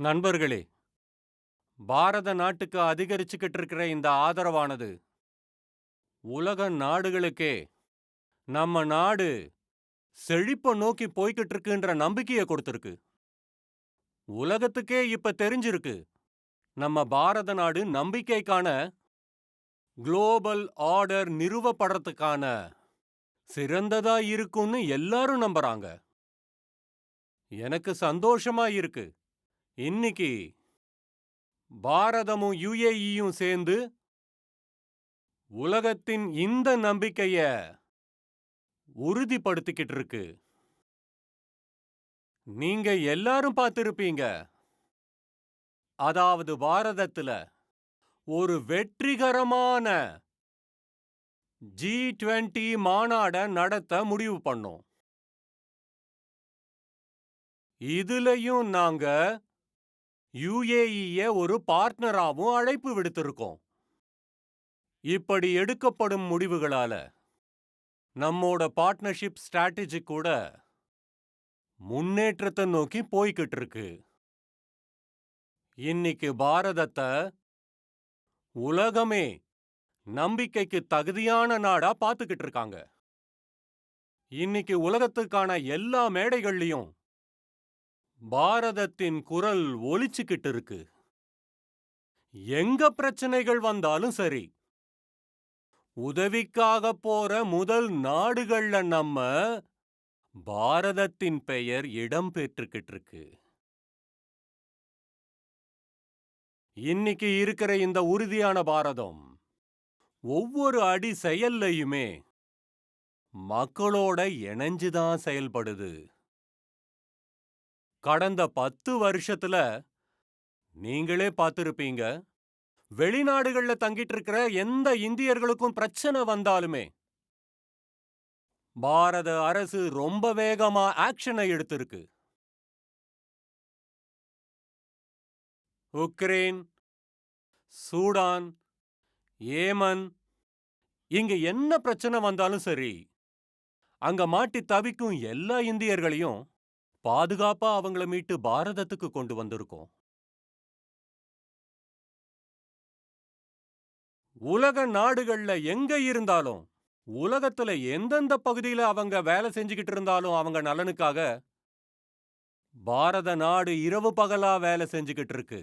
நண்பர்களே பாரத நாட்டுக்கு அதிகரிச்சுக்கிட்டு இருக்கிற இந்த ஆதரவானது உலக நாடுகளுக்கே நம்ம நாடு செழிப்ப நோக்கி போய்கிட்டு இருக்குன்ற நம்பிக்கையை கொடுத்திருக்கு. உலகத்துக்கே இப்ப தெரிஞ்சிருக்கு நம்ம பாரத நாடு நம்பிக்கைக்கான குளோபல் ஆர்டர் நிறுவப்படுறதுக்கான சிறந்ததா இருக்கும்னு எல்லாரும் நம்புறாங்க. எனக்கு சந்தோஷமா இருக்கு. இன்னைக்கு பாரதமும் யுஏஇயும் சேர்ந்து உலகத்தின் இந்த நம்பிக்கைய உறுதிப்படுத்திக்கிட்டு இருக்கு நீங்க எல்லாரும் பார்த்திருப்பீங்க. அதாவது பாரதத்துல ஒரு வெற்றிகரமான ஜி டுவெண்டி மாநாட நடத்த முடிவு பண்ணோம். இதுலயும் நாங்க யுஏஇய ஒரு பார்ட்னராவும் அழைப்பு விடுத்திருக்கோம். இப்படி எடுக்கப்படும் முடிவுகளால நம்மோட பார்ட்னர்ஷிப் ஸ்ட்ராட்டஜி கூட முன்னேற்றத்தை நோக்கி போய்கிட்டு இருக்கு இன்னைக்கு பாரதத்தை உலகமே நம்பிக்கைக்கு தகுதியான நாடா பார்த்துக்கிட்டு இருக்காங்க இன்னைக்கு உலகத்துக்கான எல்லா மேடைகள்லயும் பாரதத்தின் குரல் ஒலிச்சுக்கிட்டு இருக்கு. எங்க பிரச்சனைகள் வந்தாலும் சரி உதவிக்காக போற முதல் நாடுகள்ல நம்ம பாரதத்தின் பெயர் இடம் பெற்றுக்கிட்டு இருக்கு. இன்னைக்கு இருக்கிற இந்த உறுதியான பாரதம் ஒவ்வொரு அடி செயல்லையுமே மக்களோட இணைஞ்சுதான் செயல்படுது. கடந்த பத்து வருஷத்துல நீங்களே பார்த்திருப்பீங்க. வெளிநாடுகள்ல தங்கிட்டு இருக்கிற எந்த இந்தியர்களுக்கும் பிரச்சனை வந்தாலுமே பாரத அரசு ரொம்ப வேகமா ஆக்ஷனை எடுத்திருக்கு. உக்ரைன் சூடான் ஏமன் இங்க என்ன பிரச்சனை வந்தாலும் சரி அங்க மாட்டி தவிக்கும் எல்லா இந்தியர்களையும் பாதுகாப்பா அவங்கள மீட்டு பாரதத்துக்கு கொண்டு வந்திருக்கோம். உலக நாடுகள்ல எங்க இருந்தாலும் உலகத்துல எந்தெந்த பகுதியில அவங்க வேலை செஞ்சுக்கிட்டு இருந்தாலும் அவங்க நலனுக்காக பாரத நாடு இரவு பகலா வேலை செஞ்சுக்கிட்டு இருக்கு.